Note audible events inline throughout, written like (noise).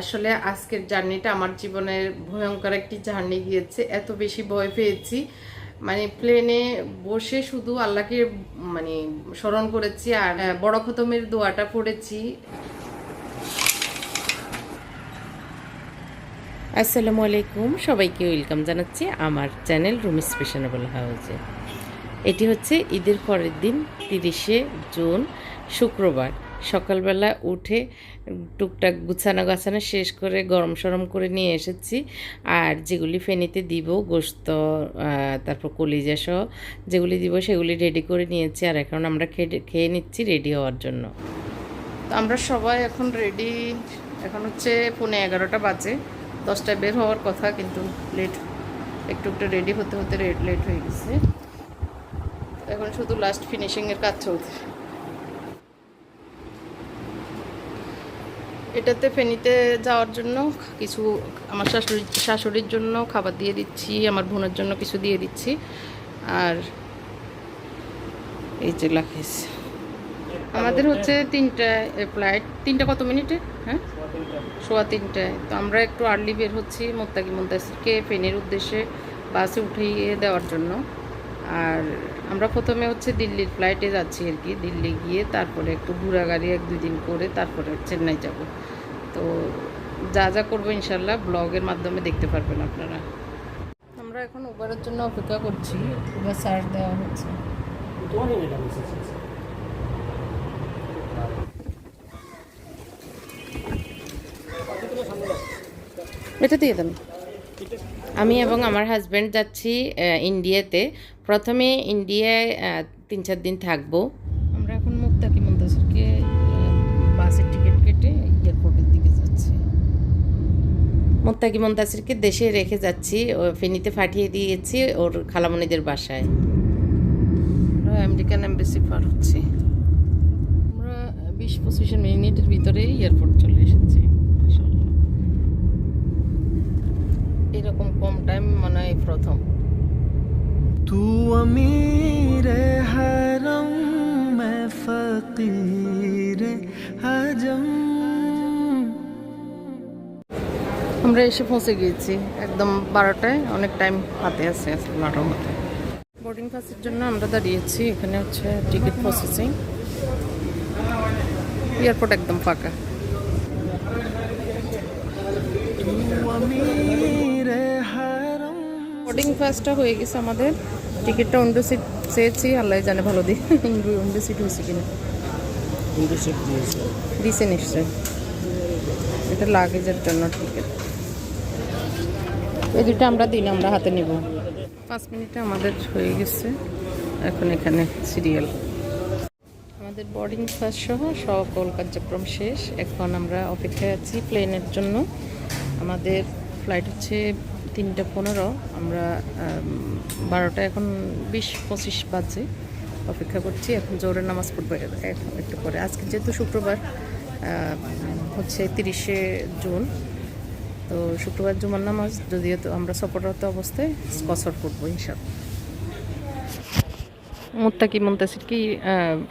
আসলে আজকের জার্নিটা আমার জীবনের ভয়ঙ্কর একটি জার্নি গিয়েছে। এত বেশি ভয় পেয়েছি। মানে প্লেনে বসে শুধু আল্লাহকে মানে স্মরণ করেছি আর বড় খতমের দোয়াটা পড়েছি। আসসালামু আলাইকুম। সবাইকে ওয়েলকাম জানাচ্ছি আমার চ্যানেল রুম স্পেশনেবল হাউসে এটি হচ্ছে ঈদের পরের দিন, তিরিশে জুন, শুক্রবার। সকালবেলা উঠে টুকটাক গুছানো গাছানো শেষ করে গরম সরম করে নিয়ে এসেছি। আর যেগুলি ফেনিতে দিব, গোস্ত তারপর কলিজা সহ যেগুলি দিব সেগুলি রেডি করে নিয়েছি। আর এখন আমরা খেয়ে খেয়ে নিচ্ছি রেডি হওয়ার জন্য। তো আমরা সবাই এখন রেডি এখন হচ্ছে পৌনে এগারোটা বাজে। দশটায় বের হওয়ার কথা, কিন্তু লেট একটু একটু রেডি হতে হতে লেট হয়ে গেছে। এখন শুধু লাস্ট ফিনিশিংয়ের কাজ চলছে। এটাতে ফেনিতে যাওয়ার জন্য কিছু আমার শাশুড়ি, শাশুড়ির জন্য খাবার দিয়ে দিচ্ছি, আমার বোনের জন্য কিছু দিয়ে দিচ্ছি। আর এই যে লাখিস আমাদের হচ্ছে তিনটা ফ্লাইট তিনটা কত মিনিটে? হ্যাঁ? সোয়া তিনটায়। তো আমরা একটু আর্লি বের হচ্ছি মোত্তাকি মুন্তাসিরকে ফেনের উদ্দেশ্যে বাসে উঠিয়ে দেওয়ার জন্য। আর আমরা প্রথমে হচ্ছে দিল্লির ফ্লাইটে যাচ্ছি আর কি। দিল্লি গিয়ে তারপরে একটু ঘোরাগাড়ি এক দুই দিন করে তারপরে চেন্নাই যাব। তো যা যা করব ইনশাল্লাহ ব্লগের মাধ্যমে দেখতে পারবেন আপনারা। আমরা এখন উবারের জন্য অপেক্ষা করছি। উবার সার্চ দেওয়া হচ্ছে। এটা দিয়ে দেন। আমি এবং আমার হাজব্যান্ড যাচ্ছি ইন্ডিয়াতে প্রথমে ইন্ডিয়ায় তিন চার দিন থাকব। আমরা এখন মুক্তাকি মুন্তাসিরকে আহ, বাসের টিকিট কেটে এয়ারপোর্টের দিকে যাচ্ছি। মুত্তাকি মুন্তাসিরকে দেশে রেখে যাচ্ছি। ও ফেনীতে পাঠিয়ে দিয়েছি ওর খালামণিদের বাসায়। আমরা আমেরিকান এম্বাসি পার হচ্ছি। আমরা বিশ পঁচিশ মিনিটের ভিতরে এয়ারপোর্ট চলে এসেছি এরকম কম টাইম মনে হয় প্রথম। तू अमीर हरम मैं फकीर हजम আমরা এসে পৌঁছে গিয়েছি একদম বারোটায় অনেক টাইম হাতে আছে আজকে বারোটার মধ্যে বোর্ডিং পাসের জন্য আমরা দাঁড়িয়েছি এখানে হচ্ছে টিকিট প্রসেসিং এয়ারপোর্ট একদম ফাঁকা तू अमीर हरम বোর্ডিং পাসটা হয়ে গেছে আমাদের। টিকিটটা উইন্ডো সিট চেয়েছি আল্লাহ জানে ভালো দিই উইন্ডো সিট হয়েছে কিনা। দিছে নিশ্চয় এটা লাগেজের জন্য টিকিট এই দুটো আমরা দিন আমরা হাতে নিব। পাঁচ মিনিটে আমাদের হয়ে গেছে। এখন এখানে সিরিয়াল আমাদের বোর্ডিং পাস সহ সকল কার্যক্রম শেষ। এখন আমরা অপেক্ষায় আছি প্লেনের জন্য। আমাদের ফ্লাইট হচ্ছে তিনটা পনেরো আমরা বারোটা এখন বিশ পঁচিশ বাজে অপেক্ষা করছি। এখন জোরের নামাজ পড়ব একটু পরে। আজকে যেহেতু শুক্রবার হচ্ছে তিরিশে জুন তো শুক্রবার জুমার নামাজ যদিও তো আমরা সফররত অবস্থায় কসর করব ইনশাল্লাহ মুত্তাকি মুন্তাসিরকে আহ,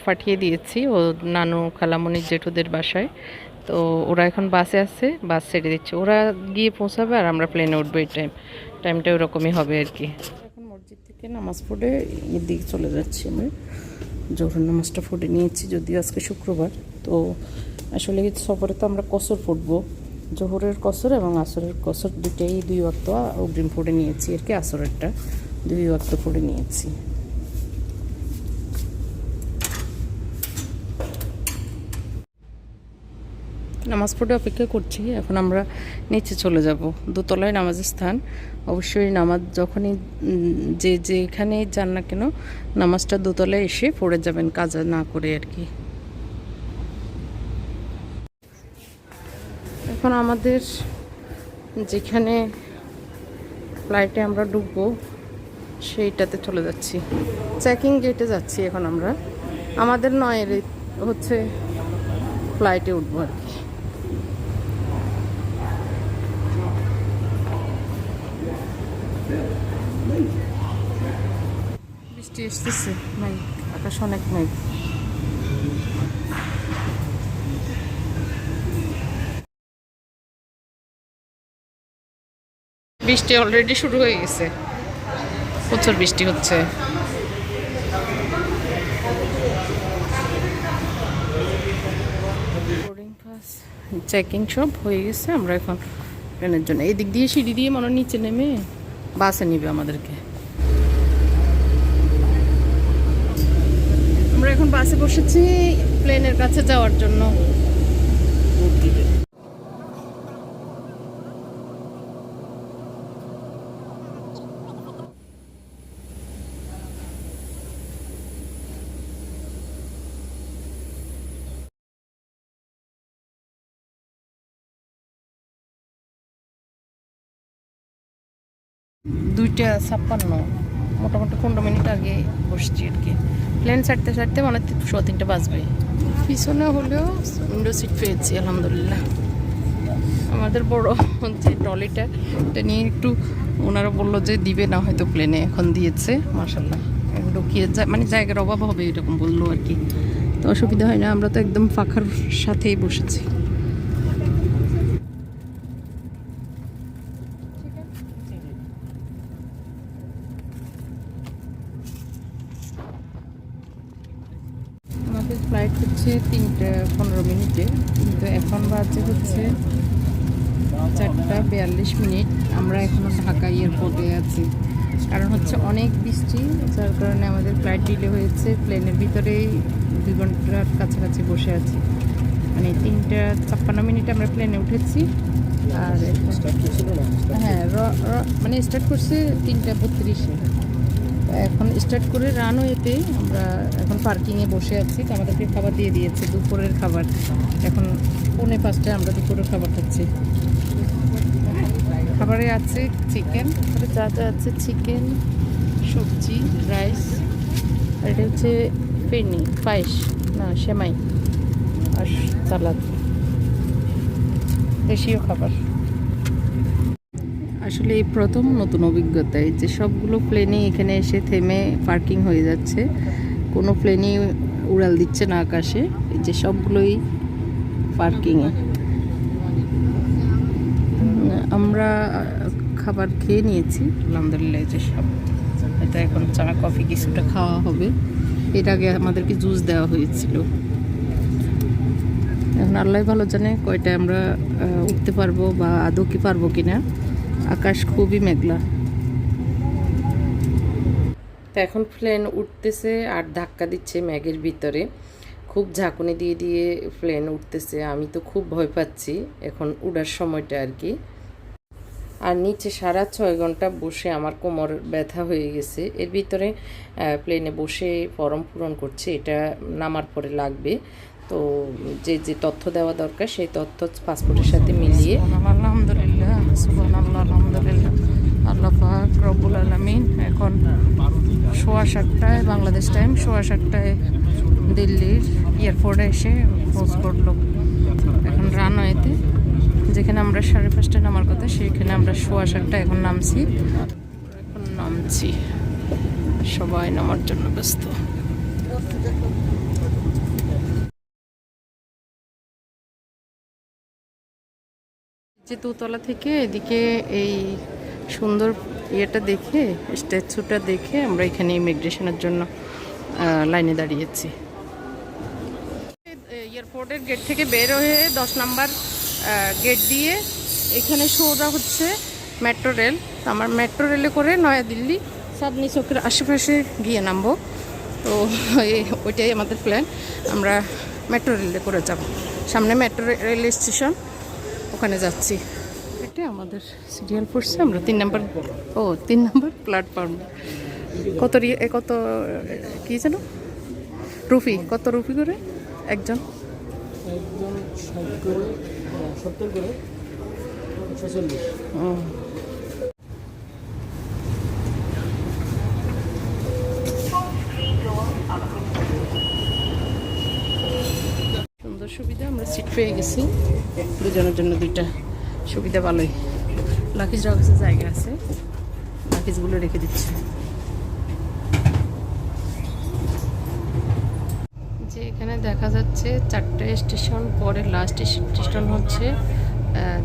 পাঠিয়ে দিয়েছি। ও নানু খালামণির জেঠুদের বাসায়। তো ওরা এখন বাসে আসছে বাস ছেড়ে দিচ্ছে। ওরা গিয়ে পৌঁছাবে আর আমরা প্লেনে উঠবো এই টাইম টাইমটা ওরকমই হবে আর কি। এখন মসজিদ থেকে নামাজ পড়ে এর দিকে চলে যাচ্ছি আমি। জোহর নামাজটা ফুটে নিয়েছি যদিও আজকে শুক্রবার। তো আসলে সফরে তো আমরা কসর পড়ব। জোহরের কসর এবং আসরের কসর দুটাই দুই ওয়াক্ত অগ্রিম ফুটে নিয়েছি আর কি, আসরেরটা দুই ওয়াক্ত ফুটে নিয়েছি। নামাজ পড়ে অপেক্ষা করছি, এখন আমরা নিচে চলে যাব, দোতলায় নামাজের স্থান। অবশ্যই নামাজ যখনই যে যেখানেই যান না কেন, নামাজটা দোতলায় এসে পড়ে যাবেন, কাজা না করে আর কি। এখন আমাদের যেখানে ফ্লাইটে আমরা ঢুকবো সেইটাতে চলে যাচ্ছি। চেকিং গেটে যাচ্ছি এখন আমরা। আমাদের নয়ের হচ্ছে ফ্লাইটে উঠবো আর কি। বৃষ্টি আসতেছে নাই আকাশ অনেক নাই বৃষ্টি অলরেডি শুরু হয়ে গেছে। প্রচুর বৃষ্টি হচ্ছে। চেকিং সব হয়ে গেছে, আমরা এখন ট্রেনের জন্য। এই দিক দিয়ে সিঁড়ি দিয়ে মনে নিচে নেমে বাসে নিবে আমাদেরকে। আমরা এখন বাসে বসেছি প্লেনের কাছে যাওয়ার জন্য। দুইটা ছাপ্পান্ন। মোটামুটি পনেরো মিনিট আগে বসছি আর কি। প্লেন ছাড়তে ছাড়তে মানে শো তিনটে বাজবে পিছনে হলেও উইন্ডো সিট পেয়েছি, আলহামদুলিল্লাহ। আমাদের বড় যে ট্রলিটা, এটা নিয়ে একটু ওনারা বলল যে দিবে না, হয়তো প্লেনে এখন দিয়েছে মার্শাল্লাহ ঢুকিয়ে যায় মানে জায়গার অভাব হবে, এরকম বলল আর কি। তো অসুবিধা হয় না, আমরা তো একদম ফাঁকার সাথেই বসেছি আমাদের ফ্লাইট হচ্ছে তিনটা পনেরো মিনিটে। কিন্তু এখন বাজে হচ্ছে চারটা বিয়াল্লিশ মিনিট। আমরা এখনও ঢাকা এয়ারপোর্টে আছি। কারণ হচ্ছে অনেক বৃষ্টি, যার কারণে আমাদের ফ্লাইট ডিলে হয়েছে। প্লেনের ভিতরেই দুই ঘণ্টার কাছাকাছি বসে আছি। মানে তিনটা ছাপ্পান্ন মিনিটে আমরা প্লেনে উঠেছি। আর হ্যাঁ মানে স্টার্ট করছে তিনটা বত্রিশে। এখন স্টার্ট করে রানওয়েতে আমরা এখন পার্কিংয়ে বসে আছি। তো আমাদেরকে খাবার দিয়ে দিয়েছে, দুপুরের খাবার। এখন পৌনে পাঁচটায় আমরা দুপুরের খাবার খাচ্ছি। খাবারে আছে চিকেন যা যা আছে চিকেন সবজি রাইস আর এটা হচ্ছে ফেনি পায়েস, না, সেমাই, আর সালাদ। দেশীয় খাবার। আসলে এই প্রথম নতুন অভিজ্ঞতা এই যে সবগুলো প্লেনই এখানে এসে থেমে পার্কিং হয়ে যাচ্ছে। কোনো প্লেনই উড়াল দিচ্ছে না আকাশে, এই যে সবগুলোই পার্কিংয়ে আমরা খাবার খেয়ে নিয়েছি। আলহামদুলিল্লাহ যে সব। এটা এখন চা, কফি কিছুটা খাওয়া হবে। এর আগে আমাদেরকে জুস দেওয়া হয়েছিল। এখন আল্লাহ ভালো জানে কয়টায় আমরা উঠতে পারব বা আদৌ কি পারব কিনা। আকাশ খুবই মেঘলা। তো এখন প্লেন উঠতেছে আর ধাক্কা দিচ্ছে ম্যাগের ভিতরে। খুব ঝাঁকুনি দিয়ে দিয়ে প্লেন উঠতেছে। আমি তো খুব ভয় পাচ্ছি এখন উড়ার সময়টা আর কি। আর নিচে সারা ছয় ঘণ্টা বসে আমার কোমর ব্যথা হয়ে গেছে। এর ভিতরে প্লেনে বসে ফর্ম পূরণ করছে, এটা নামার পরে লাগবে। তো যে যে তথ্য দেওয়া দরকার, সেই তথ্য পাসপোর্টের সাথে মিলিয়ে আলহামদুলিল্লাহ সুবহানাল্লাহ আলহামদুলিল্লাহ। আল্লাহ পাক রব্বুল আলামিন এখন সোয়া সাতটায়, বাংলাদেশ টাইম সোয়া সাতটায় দিল্লির এয়ারপোর্টে এসে পোজ করল। এখন রানওয়েতে, যেখানে আমরা সাড়ে পাঁচটায় নামার কথা, সেখানে আমরা সোয়া সাতটা এখন নামছি। এখন নামছি। সবাই নামার জন্য ব্যস্ত। যে দোতলা থেকে এদিকে এই সুন্দর ইয়েটা দেখে, স্ট্যাচুটা দেখে আমরা এখানে ইমিগ্রেশনের জন্য লাইনে দাঁড়িয়েছি। এয়ারপোর্টের গেট থেকে বের হয়ে দশ নাম্বার গেট দিয়ে এখানে সোজা হচ্ছে মেট্রো রেল আমার মেট্রো রেলে করে নয়াদিল্লি সাদনি চৌকের আশেপাশে গিয়ে নামবো। তো ওইটাই আমাদের প্ল্যান আমরা মেট্রো রেলে করে যাব। সামনে মেট্রো রেল স্টেশন ওখানে যাচ্ছি। এটা আমাদের সিরিয়াল পড়ছে আমরা তিন নাম্বার ও তিন নাম্বার প্ল্যাটফর্ম কত কত কি যেন রুফি কত রুফি করে? একজন। একজন ষাট করে সত্তর করে ছেচল্লিশ ও। সুন্দর সুবিধা আমরা সিট পেয়ে গেছি। দুজনের জন্য দুইটা সুবিধা ভালোই। লাকিজরাও কাছে জায়গা আছে। লাকিজগুলো রেখে দিচ্ছে। যে এখানে দেখা যাচ্ছে চারটে স্টেশন পরে লাস্ট স্টেশন হচ্ছে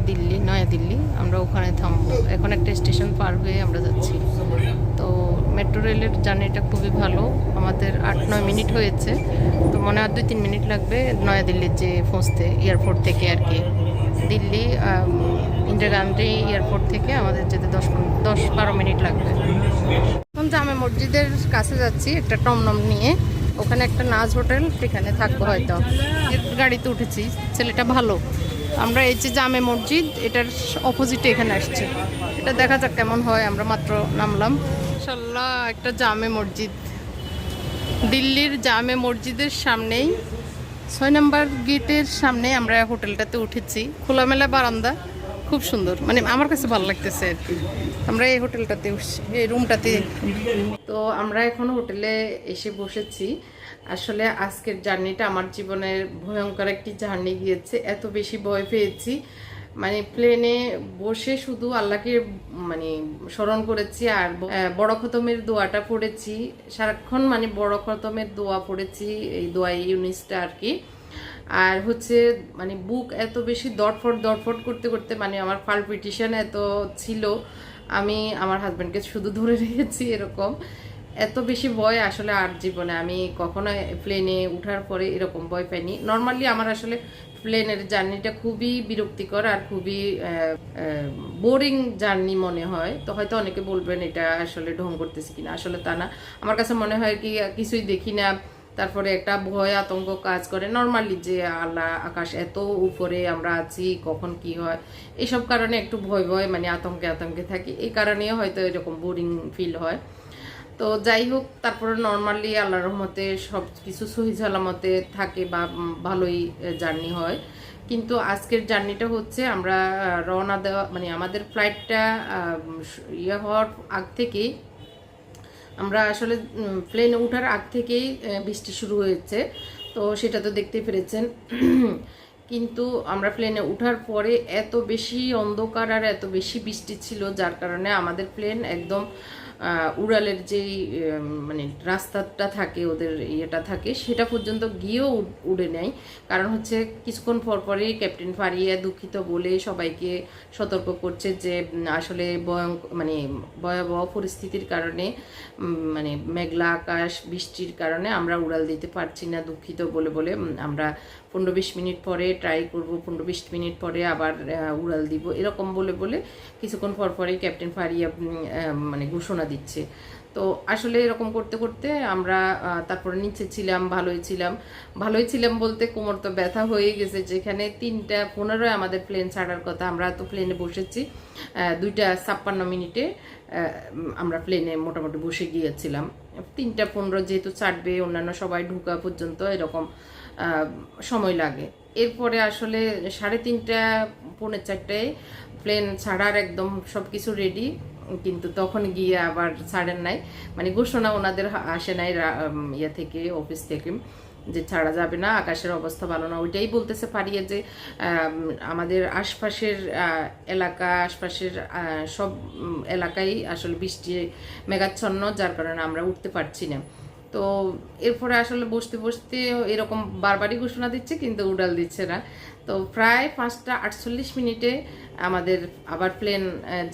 দিল্লি নয়া দিল্লি আমরা ওখানে থামবো। এখন একটা স্টেশন পার হয়ে আমরা যাচ্ছি। তো মেট্রো রেলের জার্নিটা খুবই ভালো। আমাদের আট নয় মিনিট হয়েছে। তো মনে হয় দুই তিন মিনিট লাগবে নয়াদিল্লির যে পৌঁছতে এয়ারপোর্ট থেকে আর কি। দিল্লি ইন্দিরা গান্ধী এয়ারপোর্ট থেকে আমাদের যেতে দশ দশ বারো মিনিট লাগবে। এখন জামে মসজিদের কাছে যাচ্ছি একটা টমনম নিয়ে ওখানে একটা নাজ হোটেল সেখানে থাকব হয়তো। গাড়িতে উঠেছি ছেলেটা ভালো। আমরা এই যে জামে মসজিদ এটার অপোজিটে এখানে আসছি। এটা দেখা যাক কেমন হয় আমরা মাত্র নামলাম। ইনশাল্লাহ একটা জামে মসজিদ। দিল্লির জামে মসজিদের সামনেই, ছয় নম্বর গেটের সামনে আমরা হোটেলটাতে উঠেছি। খোলামেলা বারান্দা, খুব সুন্দর। মানে আমার কাছে ভালো লাগতেছে আর কি। আমরা এই হোটেলটাতে এই রুমটাতে। তো আমরা এখন হোটেলে এসে বসেছি। আসলে আজকের জার্নিটা আমার জীবনের ভয়ঙ্কর একটি জার্নি গিয়েছে। এত বেশি ভয় পেয়েছি। মানে প্লেনে বসে শুধু আল্লাহকে মানে স্মরণ করেছি আর বড় খতমের দোয়াটা পড়েছি। সারাক্ষণ মানে বড় খতমের দোয়া পড়েছি, এই দোয়া ইউনিসটা আর কি। আর হচ্ছে মানে বুক এত বেশি দটফট দরফট করতে করতে মানে আমার পালপিটিশন এত ছিল, আমি আমার হাজব্যান্ডকে শুধু ধরে (laughs) রেখেছি এরকম। এত বেশি ভয় আসলে আর জীবনে। আমি কখনো প্লেনে উঠার পরে এরকম ভয় পাইনি। নর্মালি আমার আসলে প্লেনের জার্নিটা খুবই বিরক্তিকর আর খুবই বোরিং জার্নি মনে হয়। তো হয়তো অনেকে বলবেন, এটা আসলে ঢং করতেছি কিনা? আসলে তা না। আমার কাছে মনে হয় কি, কিছুই দেখি না। তারপরে একটা ভয়, আতঙ্ক কাজ করে। নর্মালি যে আল্লাহ আকাশ এত উপরে আমরা আছি, কখন কি হয়? এইসব কারণে একটু ভয় ভয় মানে আতঙ্কে আতঙ্কে থাকি। এই কারণে হয়তো এরকম বোরিং ফিল হয়। তো যাই হোক, তারপরে নর্মালি আল্লাহ রহমতে সব কিছু সহি সালামতে থাকে বা ভালোই জার্নি হয়। কিন্তু আজকের জার্নিটা হচ্ছে আমরা রওনা দেওয়া মানে আমাদের ফ্লাইটটা ইয়ে হওয়ার আগ থেকেই আমরা আসলে প্লেনে ওঠার আগ থেকেই বৃষ্টি শুরু হয়েছে। তো সেটা তো দেখতে পেরেছেন। (clears throat) কিন্তু আমরা প্লেনে ওঠার পরে এত বেশি অন্ধকার আর এত বেশি বৃষ্টি ছিল, যার কারণে আমাদের প্লেন একদম উড়ালের যেই মানে রাস্তাটা থাকে, ওদের ইয়েটা থাকে, সেটা পর্যন্ত গিয়েও উড- নেয়। কারণ হচ্ছে কিছুক্ষণ পর পরেই ক্যাপ্টেন ফারিয়ে দুঃখিত বলে সবাইকে সতর্ক করছে যে আসলে ভয়ঙ্ক মানে ভয়াবহ পরিস্থিতির কারণে মানে মেঘলা আকাশ, বৃষ্টির কারণে আমরা উড়াল দিতে পারছি না, দুঃখিত বলে বলে আমরা পনেরো বিশ মিনিট পরে ট্রাই করব পনেরো বিশ মিনিট পরে আবার উড়াল দিব, এরকম বলে বলে কিছুক্ষণ পর পরেই ক্যাপ্টেন ফারিয়া মানে ঘোষণা দিচ্ছে। তো আসলে এরকম করতে করতে আমরা তারপরে নিচে ছিলাম, ভালোই ছিলাম। ভালোই ছিলাম বলতে কোমর তো ব্যথা হয়ে গেছে, যেখানে তিনটা পনেরোয় আমাদের প্লেন ছাড়ার কথা। আমরা তো প্লেনে বসেছি দুইটা ছাপ্পান্ন মিনিটে আমরা প্লেনে মোটামুটি বসে গিয়েছিলাম। তিনটা, পনেরো যেহেতু ছাড়বে, অন্যান্য সবাই ঢুকা পর্যন্ত এরকম সময় লাগে। এরপরে আসলে সাড়ে তিনটা, পৌনে চারটায় প্লেন ছাড়ার একদম সব কিছু রেডি কিন্তু তখন গিয়ে আবার ছাড়েন নাই। মানে ঘোষণা ওনাদের আসে নাই ইয়ে থেকে অফিস থেকে, যে ছাড়া যাবে না, আকাশের অবস্থা ভালো না। ওইটাই বলতেছে পারিয়ে যে আমাদের আশপাশের এলাকা, আশপাশের সব এলাকায় আসলে বৃষ্টি মেঘাচ্ছন্ন, যার কারণে আমরা উঠতে পারছি না। তো এরপরে আসলে বসতে বসতে এরকম বারবারই ঘোষণা দিচ্ছে, কিন্তু উড়াল দিচ্ছে না। তো প্রায় পাঁচটা আটচল্লিশ মিনিটে আমাদের আবার প্লেন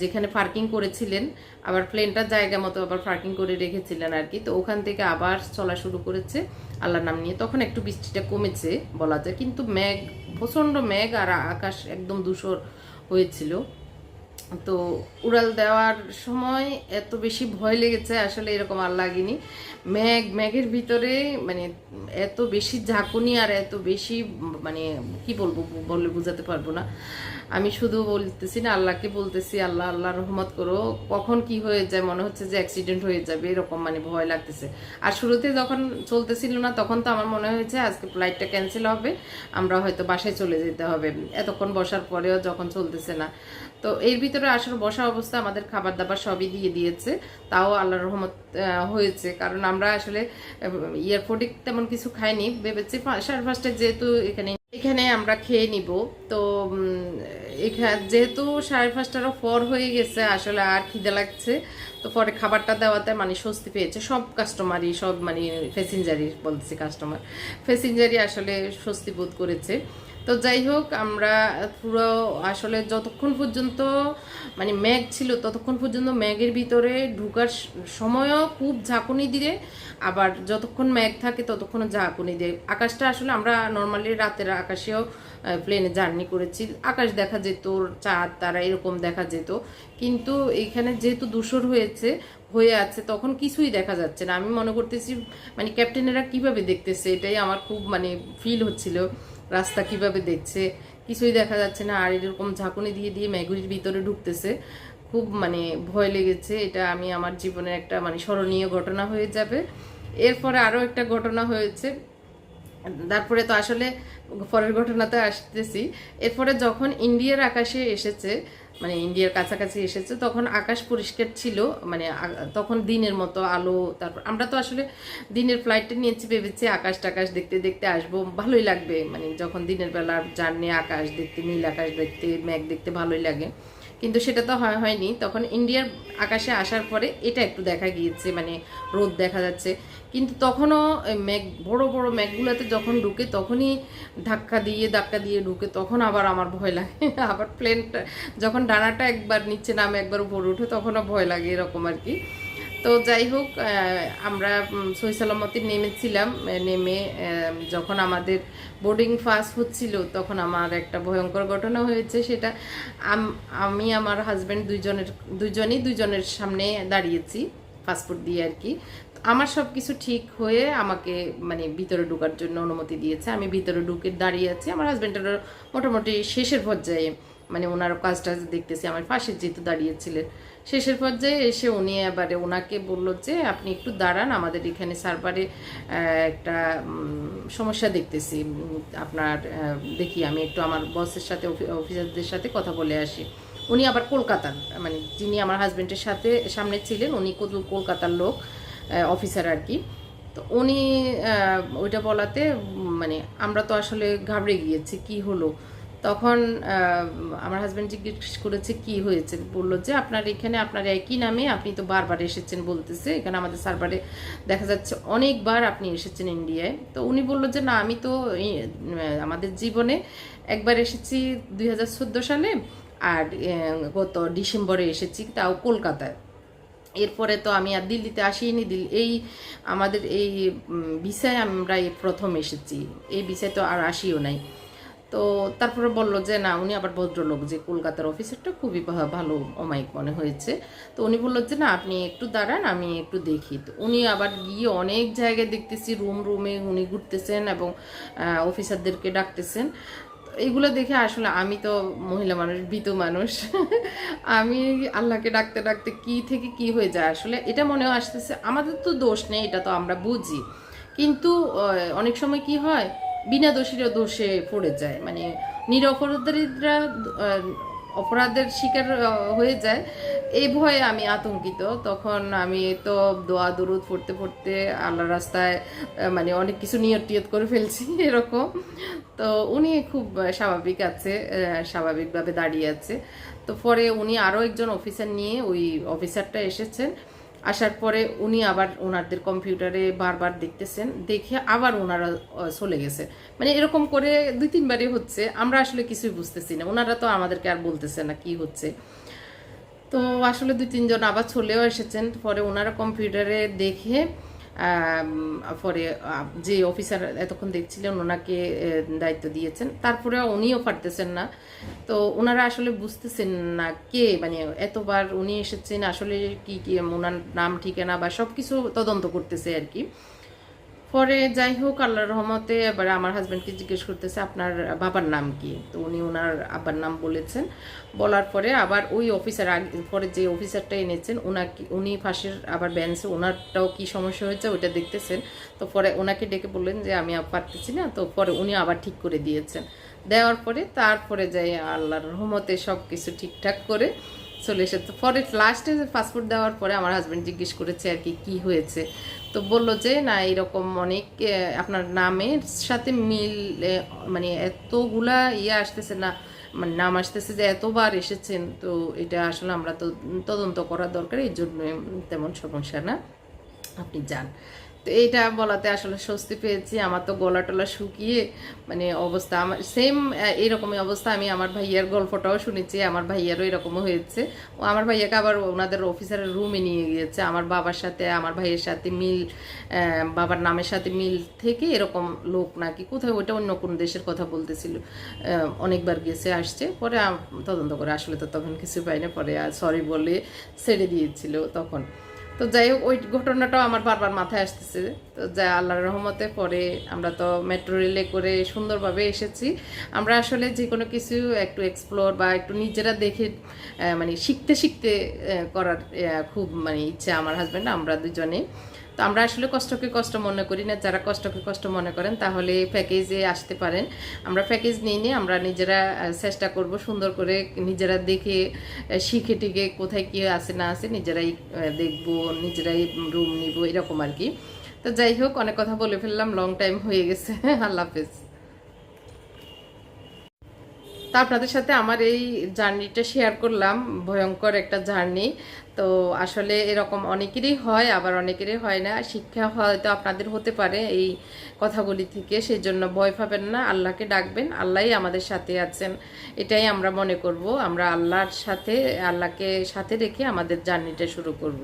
যেখানে পার্কিং করেছিলেন, আবার প্লেনটা জায়গা মতো আবার পার্কিং করে রেখেছিলেন আর কি। তো ওখান থেকে আবার চলা শুরু করেছে আল্লাহর নাম নিয়ে। তখন একটু বৃষ্টিটা কমেছে বলা যায়, কিন্তু মেঘ, প্রচণ্ড মেঘ আর আকাশ একদম দূষর হয়েছিল। তো উড়াল দেওয়ার সময় এত বেশি ভয় লেগেছে, আসলে এরকম আর লাগেনি। মেঘ মেঘের ভিতরে মানে এত বেশি ঝাঁকুনি আর এত বেশি মানে কি বলব বলে বোঝাতে পারব না। আমি শুধু বলতেছি না, আল্লাহকে বলতেছি, আল্লাহ আল্লাহ রহমত করো। কখন কি হয়ে যায় মনে হচ্ছে যে অ্যাক্সিডেন্ট হয়ে যাবে, এরকম মানে ভয় লাগতেছে। আর শুরুতে যখন চলতেছিল না, তখন তো আমার মনে হয়েছে আজকে ফ্লাইটটা ক্যান্সেল হবে, আমরা হয়তো বাসায় চলে যেতে হবে। এতক্ষণ বসার পরেও যখন চলতেছে না। তো এর ভিতরে আসলে বসা অবস্থা আমাদের খাবার দাবার সবই দিয়ে দিয়েছে। তাও আল্লাহর রহমত হয়েছে। কারণ আমরা আসলে এয়ারপোর্টে তেমন কিছু খাইনি। ভেবেছি সাড়ে পাঁচটা যেহেতু এখানে এখানে আমরা খেয়ে নিব। তো এখানে যেহেতু সাড়ে পাঁচটারও ফর হয়ে গেছে, আসলে আর খিদে লাগছে। তো পরে খাবারটা দেওয়াতে মানে স্বস্তি পেয়েছে। সব কাস্টমারই সব মানে প্যাসেঞ্জারই বলতেছি কাস্টমার প্যাসেঞ্জারই আসলে স্বস্তি বোধ করেছে। তো যাই হোক, আমরা পুরো আসলে যতক্ষণ পর্যন্ত মানে মেঘ ছিল, ততক্ষণ পর্যন্ত মেঘের ভিতরে ঢুকার সময়ও খুব ঝাঁকুনি দিয়ে, আবার যতক্ষণ মেঘ থাকে ততক্ষণ ঝাঁকুনি দিয়ে। আকাশটা আসলে আমরা নর্মালি রাতের আকাশেও প্লেনে জার্নি করেছি। আকাশ দেখা যেত, চাঁদ, তারা এরকম দেখা যেত। কিন্তু এখানে যেহেতু দূষর হয়েছে, হয়ে আছে, তখন কিছুই দেখা যাচ্ছে না। আমি মনে করতেছি মানে ক্যাপ্টেনেরা কীভাবে দেখতেছে? এটাই আমার খুব মানে ফিল হচ্ছিল। রাস্তা কীভাবে দেখছে, কিছুই দেখা যাচ্ছে না। আর এরকম ঝাঁকুনি দিয়ে দিয়ে ম্যাগুরির ভিতরে ঢুকতেছে। খুব মানে ভয় লেগেছে। এটা আমি আমার জীবনের একটা মানে স্মরণীয় ঘটনা হয়ে যাবে। এরপরে আরও একটা ঘটনা হয়েছে। তারপরে তো আসলে পরের ঘটনাতে আসতেছি। এরপরে যখন ইন্ডিয়ার আকাশে এসেছে মানে ইন্ডিয়ার কাছাকাছি এসেছে, তখন আকাশ পরিষ্কার ছিল মানে তখন দিনের মতো আলো, তারপর আমরা তো আসলে দিনের ফ্লাইটটা নিয়েছি ভেবেছি আকাশ টাকাশ দেখতে দেখতে আসব, ভালোই লাগবে মানে যখন দিনের বেলা জার্নি আকাশ দেখতে, নীল আকাশ দেখতে, মেঘ দেখতে ভালোই লাগে। কিন্তু সেটা তো হয়, হয়নি। তখন ইন্ডিয়ার আকাশে আসার পরে এটা একটু দেখা গিয়েছে মানে রোদ দেখা যাচ্ছে। কিন্তু তখনও ম্যাগ, বড় বড় মেঘগুলোতে যখন ঢুকে তখনই ধাক্কা দিয়ে ধাক্কা দিয়ে ঢুকে তখন আবার আমার ভয় লাগে। (laughs) আবার প্লেনটা যখন ডানাটা একবার নিচে নামে একবার উপরে উঠে তখনও ভয় লাগে এরকম আর কি। তো যাই হোক আমরা সহি সালামতি নেমেছিলাম নেমে যখন আমাদের বোর্ডিং পাস হচ্ছিল, তখন আমার একটা ভয়ঙ্কর ঘটনা হয়েছে, সেটা আমি আমার হাজব্যান্ড দুইজনের, দুইজনই দুইজনের সামনে দাঁড়িয়েছি পাসপোর্ট দিয়ে আর কি। আমার সব কিছু ঠিক হয়ে আমাকে মানে ভিতরে ঢোকার জন্য অনুমতি দিয়েছে। আমি ভিতরে ঢুকে দাঁড়িয়ে আছি, আমার হাজব্যান্ডের মোটামুটি শেষের পর্যায়ে মানে ওনার কাজটা দেখতেছি, আমার পাশে যেহেতু দাঁড়িয়েছিলেন শেষের পর্যায়ে এসে উনি এবারে ওনাকে বলল যে, আপনি একটু দাঁড়ান, আমাদের এখানে সার্ভারে একটা সমস্যা দেখতেছি। আপনার দেখি আমি একটু আমার বসের সাথে, অফি- অফিসারদের সাথে কথা বলে আসি। উনি আবার কলকাতার মানে যিনি আমার হাজব্যান্ডের সাথে, সামনে ছিলেন, উনি কত- কলকাতার লোক অফিসার আর কি। তো উনি ওইটা বলাতে মানে আমরা তো আসলে ঘাবড়ে গিয়েছি, কি হলো? তখন আমার হাজব্যান্ড জিজ্ঞেস করেছে, কি হয়েছে? বলল যে, আপনার এখানে আপনার একই নামে আপনি তো বারবার এসেছেন, বলতেছে। এখানে আমাদের সার্ভারে দেখা যাচ্ছে অনেকবার আপনি এসেছেন ইন্ডিয়ায় তো উনি বলল যে, না, আমি তো আমাদের জীবনে একবার এসেছি দুই হাজার চোদ্দ সালে আর গত ডিসেম্বরে এসেছি তাও কলকাতায়। এরপরে তো আমি আর দিল্লিতে আসিনি। দিল্লি এই আমাদের এই বিষয় আমরা প্রথম এসেছি। এই বিষয় তো আর আসিও নাই। তো তারপরে বলল যে, না, উনি আবার ভদ্রলোক যে কলকাতার অফিসারটা, খুবই ভালো অমায়িক মনে হয়েছে। তো উনি বলল যে, না, আপনি একটু দাঁড়ান, আমি একটু দেখি। তো উনি আবার গিয়ে অনেক জায়গায় দেখতেছি, রুম রুমে উনি ঘুরতেছেন এবং অফিসারদেরকে ডাকতেছেন। এইগুলো দেখে আসলে আমি তো মহিলা মানুষ, ভীত মানুষ। আমি আল্লাহকে ডাকতে ডাকতে কি থেকে কি হয়ে যায় আসলে, এটা মনেও আসতেছে। আমাদের তো দোষ নেই, এটা তো আমরা বুঝি। কিন্তু অনেক সময় কি হয় বিনা দোষীরা দোষে পড়ে যায়। মানে নিরপরাধীরা অপরাধের শিকার হয়ে যায়। এই ভয়ে আমি আতঙ্কিত। তখন আমি তো দোয়া, দরুদ পড়তে পড়তে আল্লাহ রাস্তায় মানে অনেক কিছু নিয়ত টিয়ত করে ফেলছি (laughs) এরকম। তো উনি খুব স্বাভাবিক আছে স্বাভাবিকভাবে দাঁড়িয়ে আছে। তো পরে উনি আরও একজন অফিসার নিয়ে ওই অফিসারটা এসেছেন। আসার পরে উনি আবার ওনাদের কম্পিউটারে বারবার দেখতেছেন, দেখে আবার ওনারা চলে গেছে। মানে এরকম করে দুই তিনবারই হচ্ছে, আমরা আসলে কিছুই বুঝতেছি না। ওনারা তো আমাদেরকে আর বলতেছে না কি হচ্ছে। তো আসলে দুই তিনজন আবার চলেও এসেছেন, পরে ওনারা কম্পিউটারে দেখে পরে যে অফিসার এতক্ষণ দেখছিলেন, ওনাকে দায়িত্ব দিয়েছেন। তারপরে উনিও পারতেছেন না। তো ওনারা আসলে বুঝতেছেন না কে মানে এতবার উনি এসেছেন, আসলে কি কি ওনার নাম, ঠিকানা বা সব কিছু তদন্ত করতেছে আর কি। পরে যাই হোক, আল্লাহর রহমতে এবার আমার হাজব্যান্ডকে জিজ্ঞেস করতেছে, আপনার বাবার নাম কি? তো উনি ওনার আব্বার নাম বলেছেন। বলার পরে আবার ওই অফিসার আগে, পরে যে অফিসারটা এনেছেন ওনাকে উনি পাশের আবার বেঞ্চে ওনারটাও কি সমস্যা হয়েছে ওইটা দেখতেছেন। তো পরে ওনাকে ডেকে বললেন যে, আমি পারতেছি না। তো পরে উনি আবার ঠিক করে দিয়েছেন। দেওয়ার পরে তারপরে যাই আল্লাহর রহমতে সব কিছু ঠিকঠাক করে চলে এসেছে। পরে লাস্টে পাসপোর্ট দেওয়ার পরে আমার হাজব্যান্ড জিজ্ঞেস করেছে আর কি, কী হয়েছে? তো বলল যে, না, এরকম অনেক আপনার নামের সাথে মিল মানে এতগুলা ইয়ে আসতেছে না মানে নাম আসতেছে যে এতবার এসেছেন, তো এটা আসলে আমরা তো, তদন্ত করার দরকার, এই জন্য তেমন সমস্যা না। আপনি যান। তো এইটা বলাতে আসলে স্বস্তি পেয়েছি। আমার তো গলা টলা শুকিয়ে মানে অবস্থা আমার সেম এরকমই অবস্থা। আমি আমার ভাইয়ার গল্পটাও শুনেছি, আমার ভাইয়ারও এরকমও হয়েছে। ও আমার ভাইয়াকে আবার ওনাদের অফিসারের রুমে নিয়ে গিয়েছে। আমার বাবার সাথে, আমার ভাইয়ের সাথে মিল বাবার নামের সাথে মিল থেকে এরকম লোক নাকি কোথায়, ওইটা অন্য কোন দেশের কথা বলতেছিল। অনেকবার গেছে, আসছে। পরে তদন্ত করে, আসলে তো তখন কিছু পাই না পরে সরি বলে ছেড়ে দিয়েছিল তখন। তো যাই হোক ওই ঘটনাটাও আমার বারবার মাথায় আসতেছে। তো যা আল্লাহর রহমতে পরে আমরা তো মেট্রো রেলে করে সুন্দরভাবে এসেছি। আমরা আসলে যে কোনো কিছু একটু এক্সপ্লোর বা একটু নিজেরা দেখে মানে শিখতে শিখতে করার খুব মানে ইচ্ছা আমার হাজব্যান্ড আমরা দুজনে তো আমরা আসলে কষ্টকে কষ্ট মনে করি না, যারা কষ্টকে কষ্ট মনে করেন তাহলে প্যাকেজে আসতে পারেন। আমরা প্যাকেজ নিয়ে নিয়ে আমরা নিজেরা চেষ্টা করব সুন্দর করে নিজেরা দেখে শিখে টিকে কোথায় কী আছে না আছে নিজেরাই দেখব, নিজেরাই রুম নিব, এরকম আর কি। তো যাই হোক, অনেক কথা বলে ফেললাম লং টাইম হয়ে গেছে। (laughs) আল্লাহ হাফেজ। তা আপনাদের সাথে আমার এই জার্নিটা শেয়ার করলাম, ভয়ঙ্কর একটা জার্নি। তো আসলে এরকম অনেকেরই হয়, আবার অনেকেরই হয় না। শিক্ষা হয়তো আপনাদের হতে পারে এই কথাগুলি থেকে সেই জন্য ভয় পাবেন না। আল্লাহকে ডাকবেন, আল্লাহই আমাদের সাথে আছেন। এটাই আমরা মনে করব। আমরা আল্লাহর সাথে, আল্লাহকে সাথে রেখে আমাদের জার্নিটা শুরু করব।